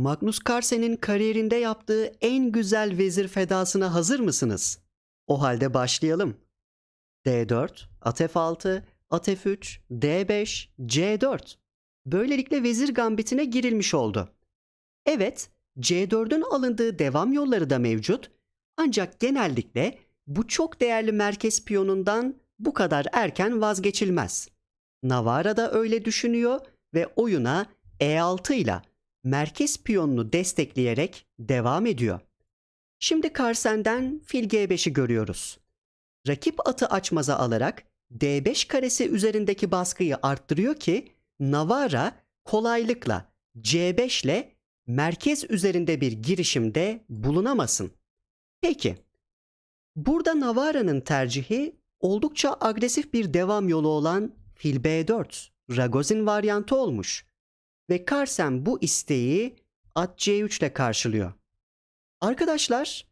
Magnus Carlsen'in kariyerinde yaptığı en güzel vezir fedasına hazır mısınız? O halde başlayalım. D4, at F6, at F3, D5, C4. Böylelikle vezir gambitine girilmiş oldu. Evet, C4'ün alındığı devam yolları da mevcut. Ancak genellikle bu çok değerli merkez piyonundan bu kadar erken vazgeçilmez. Navara da öyle düşünüyor ve oyuna E6 ile merkez piyonunu destekleyerek devam ediyor. Şimdi Carlsen'den fil G5'i görüyoruz. Rakip atı açmaza alarak D5 karesi üzerindeki baskıyı arttırıyor ki Navara kolaylıkla C5 ile merkez üzerinde bir girişimde bulunamasın. Peki, burada Navara'nın tercihi oldukça agresif bir devam yolu olan fil B4, Ragozin varyantı olmuş ve Carlsen bu isteği at C3 ile karşılıyor. Arkadaşlar,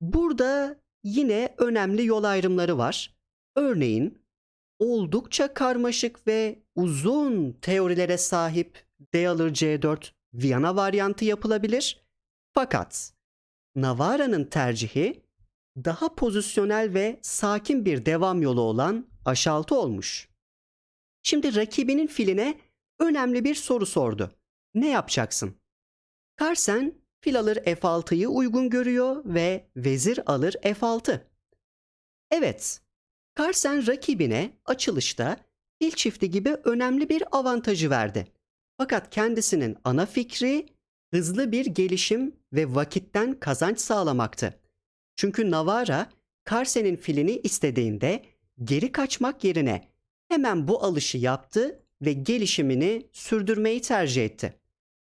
burada yine önemli yol ayrımları var. Örneğin oldukça karmaşık ve uzun teorilere sahip D alır C4 Viyana varyantı yapılabilir. Fakat Navara'nın tercihi daha pozisyonel ve sakin bir devam yolu olan H6 olmuş. Şimdi rakibinin filine önemli bir soru sordu. Ne yapacaksın? Carlsen fil alır F6'yı uygun görüyor ve vezir alır F6. Evet, Carlsen rakibine açılışta fil çifti gibi önemli bir avantajı verdi. Fakat kendisinin ana fikri hızlı bir gelişim ve vakitten kazanç sağlamaktı. Çünkü Navara Carlsen'in filini istediğinde geri kaçmak yerine hemen bu alışı yaptı ve gelişimini sürdürmeyi tercih etti.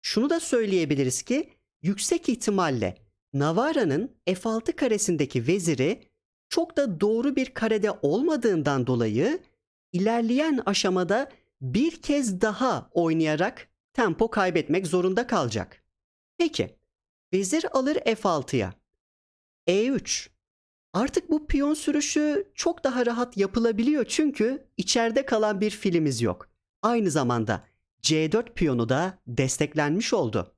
Şunu da söyleyebiliriz ki yüksek ihtimalle Navara'nın F6 karesindeki veziri çok da doğru bir karede olmadığından dolayı ilerleyen aşamada bir kez daha oynayarak tempo kaybetmek zorunda kalacak. Peki, vezir alır F6'ya. E3. Artık bu piyon sürüşü çok daha rahat yapılabiliyor çünkü içeride kalan bir filimiz yok. Aynı zamanda C4 piyonu da desteklenmiş oldu.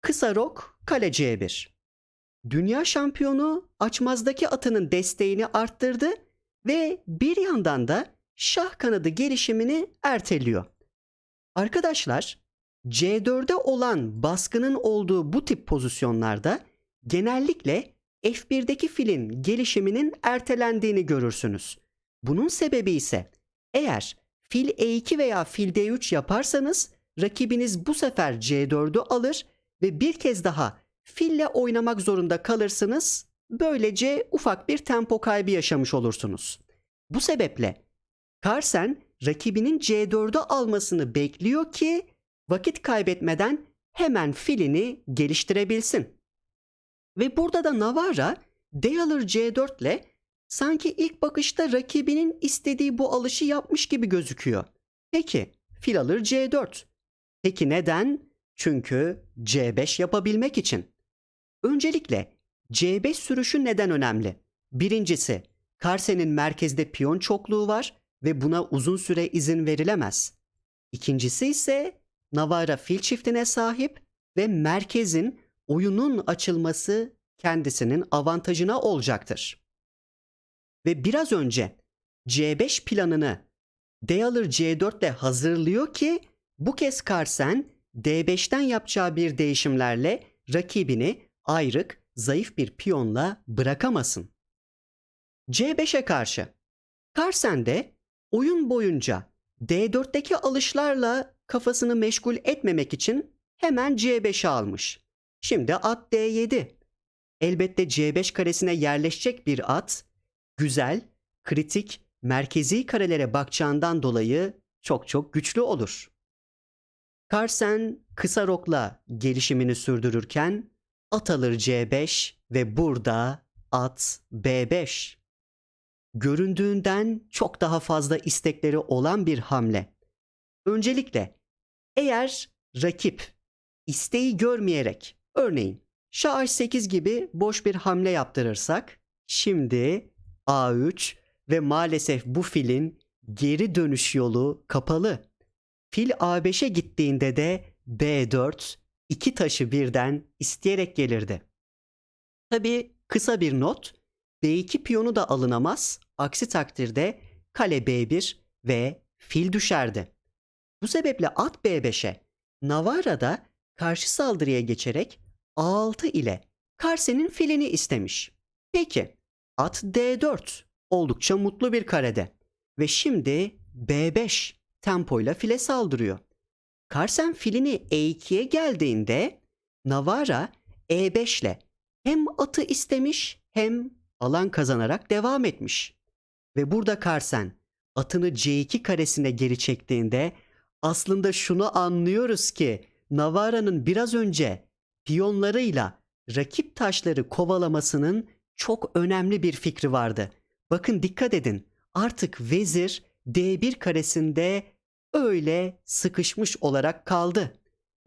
Kısa rok kale C1. Dünya şampiyonu açmazdaki atının desteğini arttırdı ve bir yandan da şah kanadı gelişimini erteliyor. Arkadaşlar, C4'e olan baskının olduğu bu tip pozisyonlarda genellikle F1'deki filin gelişiminin ertelendiğini görürsünüz. Bunun sebebi ise eğer fil E2 veya fil D3 yaparsanız rakibiniz bu sefer C4'ü alır ve bir kez daha fille oynamak zorunda kalırsınız. Böylece ufak bir tempo kaybı yaşamış olursunuz. Bu sebeple Carlsen rakibinin C4'ü almasını bekliyor ki vakit kaybetmeden hemen filini geliştirebilsin. Ve burada da Navarra D alır C4 ile sanki ilk bakışta rakibinin istediği bu alışı yapmış gibi gözüküyor. Peki fil alır C4. Peki neden? Çünkü C5 yapabilmek için. Öncelikle C5 sürüşü neden önemli? Birincisi, Carlsen'in merkezde piyon çokluğu var ve buna uzun süre izin verilemez. İkincisi ise Navarra fil çiftine sahip ve merkezin oyunun açılması kendisinin avantajına olacaktır. Ve biraz önce C5 planını D alır C4 ile hazırlıyor ki bu kez Carlsen D5'ten yapacağı bir değişimlerle rakibini ayrık, zayıf bir piyonla bırakamasın. C5'e karşı Carlsen de oyun boyunca D4'teki alışlarla kafasını meşgul etmemek için hemen C5'e almış. Şimdi at D7. Elbette C5 karesine yerleşecek bir at, güzel, kritik, merkezi karelere bakacağından dolayı çok çok güçlü olur. Carlsen kısa rokla gelişimini sürdürürken at alır C5 ve burada at B5. Göründüğünden çok daha fazla istekleri olan bir hamle. Öncelikle eğer rakip isteği görmeyerek örneğin Şah H8 gibi boş bir hamle yaptırırsak şimdi A3 ve maalesef bu filin geri dönüş yolu kapalı. Fil A5'e gittiğinde de B4 iki taşı birden isteyerek gelirdi. Tabii kısa bir not. B2 piyonu da alınamaz. Aksi takdirde kale B1 ve fil düşerdi. Bu sebeple at B5'e Navarra da karşı saldırıya geçerek A6 ile Karsen'in filini istemiş. Peki at D4 oldukça mutlu bir karede ve şimdi B5 tempoyla file saldırıyor. Karsen filini E2'ye geldiğinde Navarra E5 ile hem atı istemiş hem alan kazanarak devam etmiş. Ve burada Karsen atını C2 karesine geri çektiğinde aslında şunu anlıyoruz ki Navarra'nın biraz önce piyonlarıyla rakip taşları kovalamasının çok önemli bir fikri vardı. Bakın dikkat edin. Artık vezir D1 karesinde öyle sıkışmış olarak kaldı.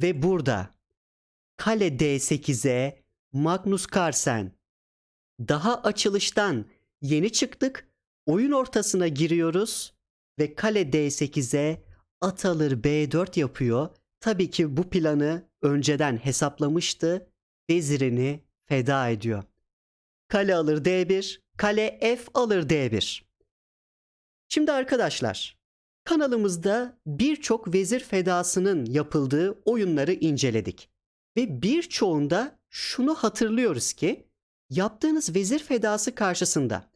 Ve burada kale D8'e Magnus Carlsen daha açılıştan yeni çıktık. Oyun ortasına giriyoruz ve kale D8'e at alır B4 yapıyor. Tabii ki bu planı önceden hesaplamıştı. Vezirini feda ediyor. Kale alır D1, kale F alır D1. Şimdi arkadaşlar, kanalımızda birçok vezir fedasının yapıldığı oyunları inceledik. Ve birçoğunda şunu hatırlıyoruz ki yaptığınız vezir fedası karşısında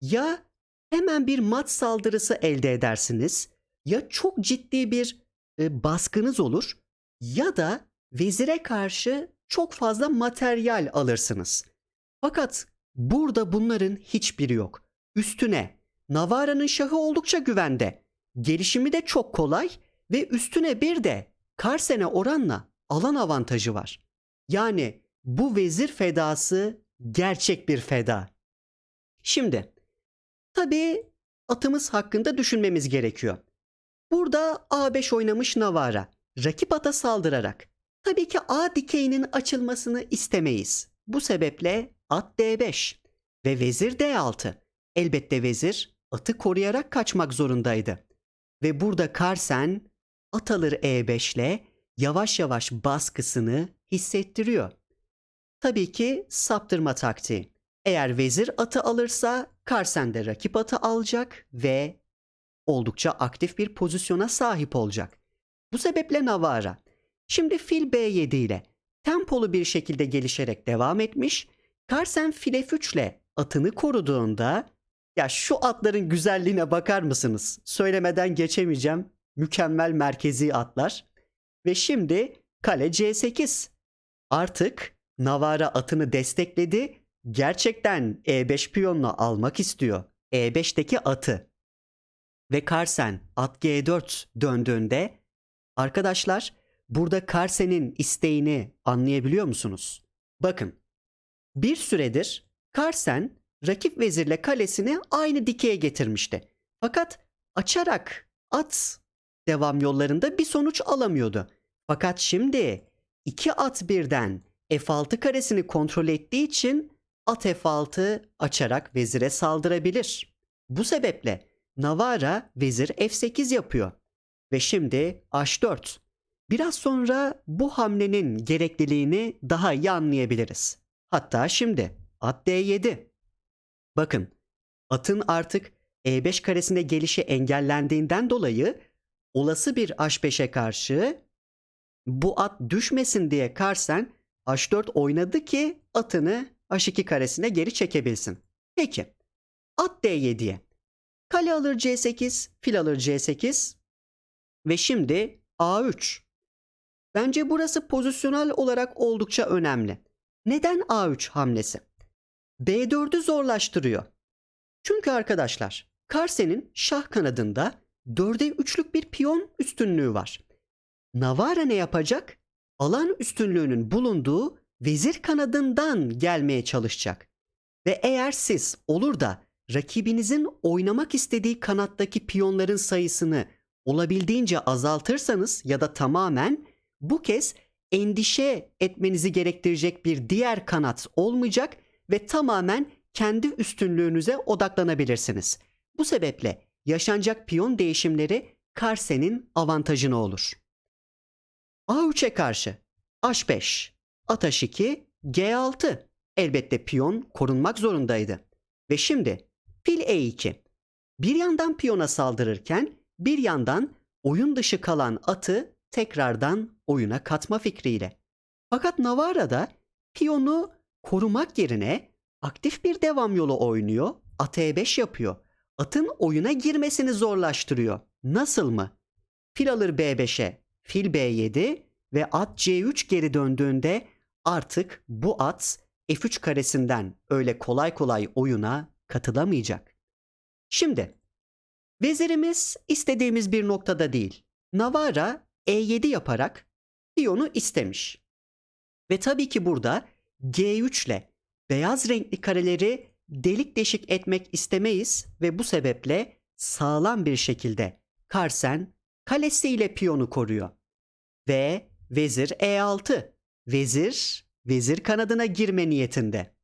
ya hemen bir mat saldırısı elde edersiniz ya çok ciddi bir e, baskınız olur ya da vezire karşı çok fazla materyal alırsınız. Fakat burada bunların hiçbiri yok. Üstüne Navarra'nın şahı oldukça güvende. Gelişimi de çok kolay ve üstüne bir de Karsen'e oranla alan avantajı var. Yani bu vezir fedası gerçek bir feda. Şimdi tabii atımız hakkında düşünmemiz gerekiyor. Burada A5 oynamış Navarra rakip ata saldırarak tabii ki A dikeyinin açılmasını istemeyiz. Bu sebeple at D5 ve vezir D6. Elbette vezir atı koruyarak kaçmak zorundaydı. Ve burada Karsen at alır E5 ile yavaş yavaş baskısını hissettiriyor. Tabii ki saptırma taktiği. Eğer vezir atı alırsa Karsen de rakip atı alacak ve oldukça aktif bir pozisyona sahip olacak. Bu sebeple Navarra şimdi fil B7 ile tempolu bir şekilde gelişerek devam etmiş. Karsen fil F3 ile atını koruduğunda ya şu atların güzelliğine bakar mısınız? Söylemeden geçemeyeceğim. Mükemmel merkezi atlar. Ve şimdi kale C8. Artık Navarra atını destekledi. Gerçekten E5 piyonunu almak istiyor. E5'teki atı. Ve Karsen at G4 döndüğünde arkadaşlar burada Karsen'in isteğini anlayabiliyor musunuz? Bakın bir süredir Karsen rakip vezirle kalesini aynı dikeye getirmişti. Fakat açarak at devam yollarında bir sonuç alamıyordu. Fakat şimdi iki at birden F6 karesini kontrol ettiği için at F6 açarak vezire saldırabilir. Bu sebeple Navarra vezir F8 yapıyor. Ve şimdi H4. Biraz sonra bu hamlenin gerekliliğini daha iyi anlayabiliriz. Hatta şimdi at D7. Bakın atın artık E5 karesine gelişi engellendiğinden dolayı olası bir H5'e karşı bu at düşmesin diye Karsen H4 oynadı ki atını H2 karesine geri çekebilsin. Peki at D7'ye kale alır C8, fil alır C8 ve şimdi A3. Bence burası pozisyonel olarak oldukça önemli. Neden A3 hamlesi? B4'ü zorlaştırıyor. Çünkü arkadaşlar Karsen'in şah kanadında 4'e 3'lük bir piyon üstünlüğü var. Navarra ne yapacak? Alan üstünlüğünün bulunduğu vezir kanadından gelmeye çalışacak. Ve eğer siz olur da rakibinizin oynamak istediği kanattaki piyonların sayısını olabildiğince azaltırsanız ya da tamamen bu kez endişe etmenizi gerektirecek bir diğer kanat olmayacak ve tamamen kendi üstünlüğünüze odaklanabilirsiniz. Bu sebeple yaşanacak piyon değişimleri Karsen'in avantajına olur. A3'e karşı H5, at H2, G6. Elbette piyon korunmak zorundaydı. Ve şimdi fil E2. Bir yandan piyona saldırırken bir yandan oyun dışı kalan atı tekrardan oyuna katma fikriyle. Fakat Navara'da piyonu korumak yerine aktif bir devam yolu oynuyor, at E5 yapıyor. Atın oyuna girmesini zorlaştırıyor. Nasıl mı? Fil alır B5'e, fil B7 ve at C3 geri döndüğünde artık bu at F3 karesinden öyle kolay kolay oyuna katılamayacak. Şimdi vezirimiz istediğimiz bir noktada değil. Navara E7 yaparak piyonu istemiş. Ve tabii ki burada G3 ile beyaz renkli kareleri delik deşik etmek istemeyiz ve bu sebeple sağlam bir şekilde Karsen kalesiyle piyonu koruyor. Ve vezir E6. Vezir, vezir kanadına girme niyetinde.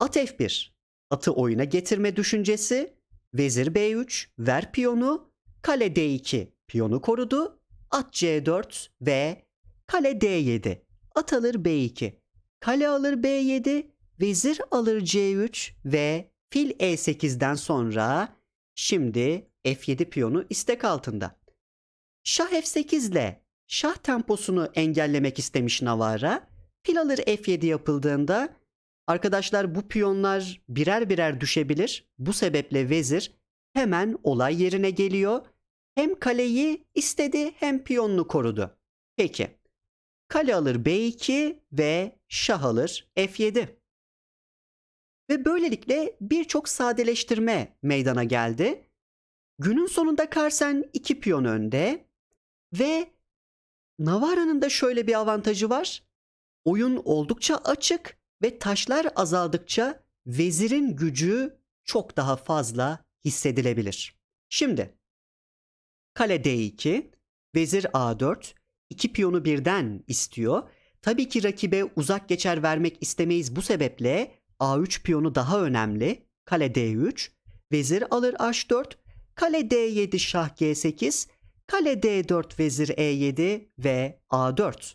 At F1. Atı oyuna getirme düşüncesi. Vezir B3, ver piyonu. Kale D2, piyonu korudu. At C4 ve kale D7. At alır B2. Kale alır B7, vezir alır C3 ve fil E8'den sonra şimdi F7 piyonu istek altında. Şah F8 ile şah temposunu engellemek istemiş Navara. Fil alır F7 yapıldığında arkadaşlar bu piyonlar birer birer düşebilir. Bu sebeple vezir hemen olay yerine geliyor. Hem kaleyi istedi hem piyonunu korudu. Peki. Kale alır B2 ve şah alır F7. Ve böylelikle birçok sadeleştirme meydana geldi. Günün sonunda Carsen iki piyon önde ve Navara'nın da şöyle bir avantajı var. Oyun oldukça açık ve taşlar azaldıkça vezirin gücü çok daha fazla hissedilebilir. Şimdi kale D2, vezir A4, iki piyonu birden istiyor. Tabii ki rakibe uzak geçer vermek istemeyiz bu sebeple A3 piyonu daha önemli. Kale D3, vezir alır H4, kale D7 şah G8, kale D4 vezir E7 ve A4.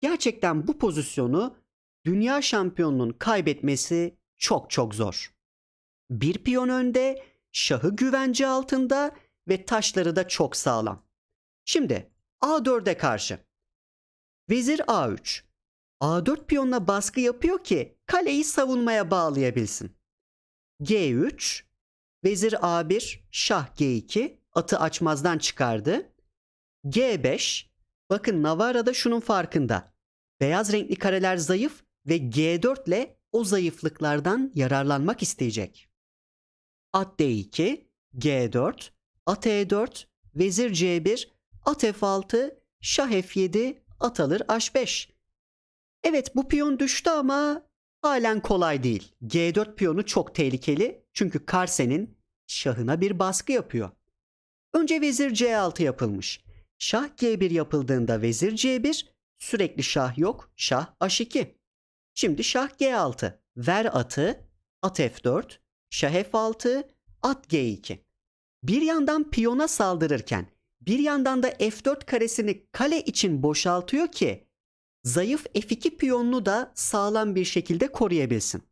Gerçekten bu pozisyonu dünya şampiyonunun kaybetmesi çok çok zor. Bir piyon önde, şahı güvence altında ve taşları da çok sağlam. Şimdi A4'e karşı. Vezir A3. A4 piyonuna baskı yapıyor ki kaleyi savunmaya bağlayabilsin. G3, vezir A1, şah G2, atı açmazdan çıkardı. G5, bakın Navarra da şunun farkında. Beyaz renkli kareler zayıf ve G4 ile o zayıflıklardan yararlanmak isteyecek. At D2, G4, at E4, vezir C1, at F6, şah F7, at alır H5. Evet bu piyon düştü ama halen kolay değil. G4 piyonu çok tehlikeli çünkü Karsen'in şahına bir baskı yapıyor. Önce vezir C6 yapılmış. Şah G1 yapıldığında vezir C1, sürekli şah yok, şah H2. Şimdi şah G6, ver atı, at F4, şah F6, at G2. Bir yandan piyona saldırırken bir yandan da F4 karesini kale için boşaltıyor ki zayıf F2 piyonunu da sağlam bir şekilde koruyabilsin.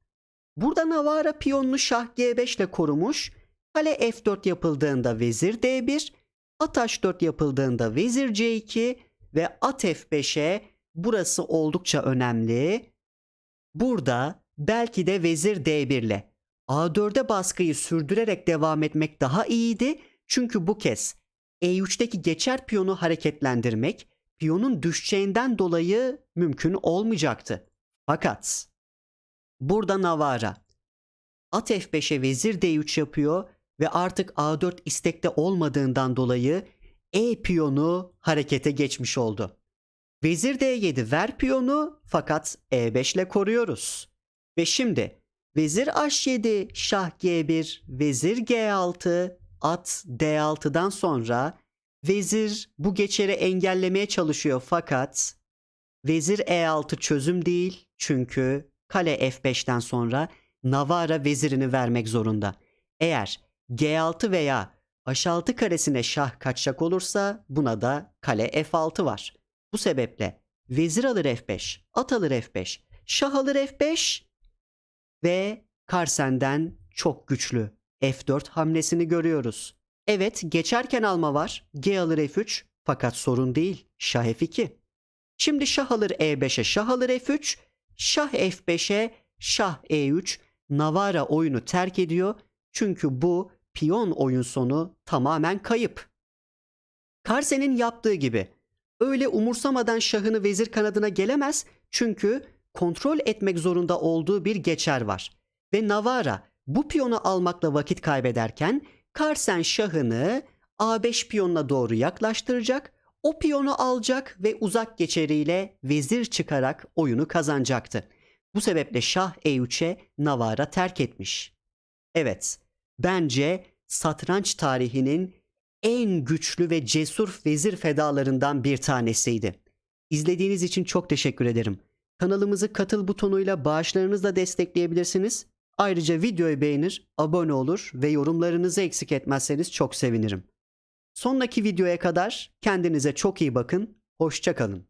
Burada Navara piyonunu şah G5 ile korumuş. Kale F4 yapıldığında vezir D1, at H4 yapıldığında vezir C2 ve at F5'e burası oldukça önemli. Burada belki de vezir D1 ile A4'e baskıyı sürdürerek devam etmek daha iyiydi. Çünkü bu kez E3'teki geçer piyonu hareketlendirmek piyonun düşeceğinden dolayı mümkün olmayacaktı. Fakat burada Navara at F5'e vezir D3 yapıyor ve artık A4 istekte olmadığından dolayı E piyonu harekete geçmiş oldu. Vezir D7 ver piyonu fakat E5 ile koruyoruz. Ve şimdi vezir H7, şah G1, vezir G6, at D6'dan sonra vezir bu geçeri engellemeye çalışıyor fakat vezir E6 çözüm değil çünkü kale F5'ten sonra Navara vezirini vermek zorunda. Eğer G6 veya H6 karesine şah kaçacak olursa buna da kale F6 var. Bu sebeple vezir alır F5, at alır F5, şah alır F5 ve Carsen'den çok güçlü F4 hamlesini görüyoruz. Evet geçerken alma var. G alır F3 fakat sorun değil. Şah F2. Şimdi şah alır E5'e şah alır F3. Şah F5'e şah E3. Navara oyunu terk ediyor. Çünkü bu piyon oyun sonu tamamen kayıp. Carsen'in yaptığı gibi öyle umursamadan şahını vezir kanadına gelemez çünkü kontrol etmek zorunda olduğu bir geçer var. Ve Navara bu piyonu almakla vakit kaybederken Carsen şahını A5 piyonuna doğru yaklaştıracak, o piyonu alacak ve uzak geçeriyle vezir çıkarak oyunu kazanacaktı. Bu sebeple şah E3'e Navara terk etmiş. Evet, bence satranç tarihinin en güçlü ve cesur vezir fedalarından bir tanesiydi. İzlediğiniz için çok teşekkür ederim. Kanalımızı katıl butonuyla bağışlarınızla destekleyebilirsiniz. Ayrıca videoyu beğenir, abone olur ve yorumlarınızı eksik etmezseniz çok sevinirim. Sonraki videoya kadar kendinize çok iyi bakın, hoşça kalın.